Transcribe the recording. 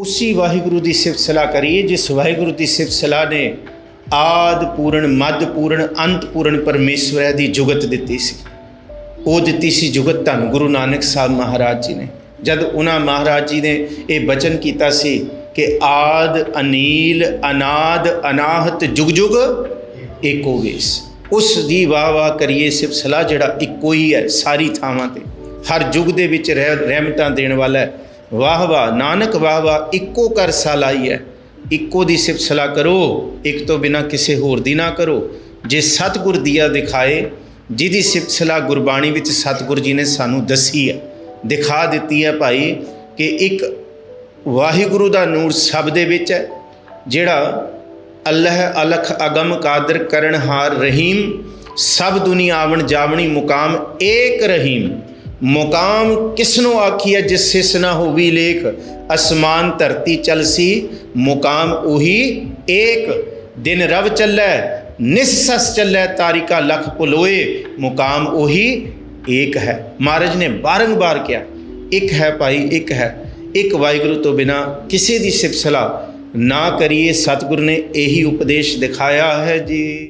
ਉਸੀ ਵਾਹਿਗੁਰੂ ਦੀ ਸਿਫਤ ਸਲਾਹ ਕਰੀਏ, ਜਿਸ ਵਾਹਿਗੁਰੂ ਦੀ ਸਿਫਤ ਸਲਾਹ ਨੇ ਆਦ ਪੂਰਨ, ਮੱਧ ਪੂਰਨ, ਅੰਤ ਪੂਰਨ ਪਰਮੇਸ਼ਵਰ ਦੀ ਜੁਗਤ ਦਿੱਤੀ ਸੀ। ਉਹ ਦਿੱਤੀ ਸੀ ਜੁਗਤ ਧੰਨ ਗੁਰੂ ਨਾਨਕ ਸਾਹਿਬ ਮਹਾਰਾਜ ਜੀ ਨੇ। ਜਦ ਉਹਨਾਂ ਮਹਾਰਾਜ ਜੀ ਨੇ ਇਹ ਬਚਨ ਕੀਤਾ ਸੀ ਕਿ ਆਦ ਅਨੀਲ, ਅਨਾਦ, ਅਨਾਹਤ, ਜੁਗ ਜੁਗ ਏਕੋ ਵੇਸ ਉਸ ਦੀ ਵਾਹ ਵਾਹ ਕਰੀਏ ਸਿਫਤ ਸਲਾਹ ਜਿਹੜਾ ਇੱਕੋ ਹੀ ਹੈ ਸਾਰੀ ਥਾਵਾਂ ਤੇ। ਹਰ ਯੁੱਗ ਦੇ ਵਿੱਚ ਰਹਿ- ਰਹਿਮਤਾਂ ਦੇਣ ਵਾਲਾ ਹੈ। ਵਾਹ ਵਾਹ, ਨਾਨਕ ਵਾਹ ਵਾਹ, ਇੱਕੋ ਕਰ ਸਲਾਈ ਹੈ। ਇੱਕੋ ਦੀ ਸਿਫਤ ਸਲਾਹ ਕਰੋ, ਇੱਕ ਤੋਂ ਬਿਨਾ ਕਿਸੇ ਹੋਰ ਦੀ ਨਾ ਕਰੋ। ਜੇ ਸਤਿਗੁਰ ਦੀਆ ਦਿਖਾਏ, ਜਿਹਦੀ ਸਿਫਤ ਸਲਾਹ ਗੁਰਬਾਣੀ ਵਿੱਚ ਸਤਿਗੁਰ ਜੀ ਨੇ ਸਾਨੂੰ ਦੱਸੀ ਹੈ, ਦਿਖਾ ਦਿੱਤੀ ਹੈ ਭਾਈ ਕਿ ਇੱਕ ਵਾਹਿਗੁਰੂ ਦਾ ਨੂਰ ਸਭ ਦੇ ਵਿੱਚ ਹੈ, ਜਿਹੜਾ ਅੱਲਾਹ ਅਲਖ ਅਗਮ ਕਾਦਰ ਕਰਨਹਾਰ ਰਹੀਮ, ਸਭ ਦੁਨੀਆ ਆਵਣ ਜਾਵਣੀ ਮੁਕਾਮ ਏਕ ਰਹੀਮ। ਮੁਕਾਮ ਕਿਸਨੂੰ ਆਖੀਐ ਜਿਸ ਸਿਸ ਨਾ ਹੋਵੀ ਲੇਖ? ਅਸਮਾਨ ਧਰਤੀ ਚਲਸੀ ਮੁਕਾਮ ਉਹੀ ਏਕ। ਦਿਨ ਰਵ ਚੱਲੈ ਨਿਸਸ ਚੱਲੈ, ਤਾਰਿਕਾ ਲਖ ਭੁਲੋਏ, ਮੁਕਾਮ ਉਹੀ ਏਕ ਹੈ। ਮਹਾਰਾਜ ਨੇ ਬਾਰੰਬਾਰ ਕਿਹਾ, ਇੱਕ ਹੈ ਭਾਈ, ਇੱਕ ਹੈ। ਇੱਕ ਵਾਹਿਗੁਰੂ ਤੋਂ ਬਿਨਾ ਕਿਸੇ ਦੀ ਸਿਫਤ ਸਲਾਹ ਨਾ ਕਰੀਏ। ਸਤਿਗੁਰ ਨੇ ਇਹੀ ਉਪਦੇਸ਼ ਦਿਖਾਇਆ ਹੈ ਜੀ।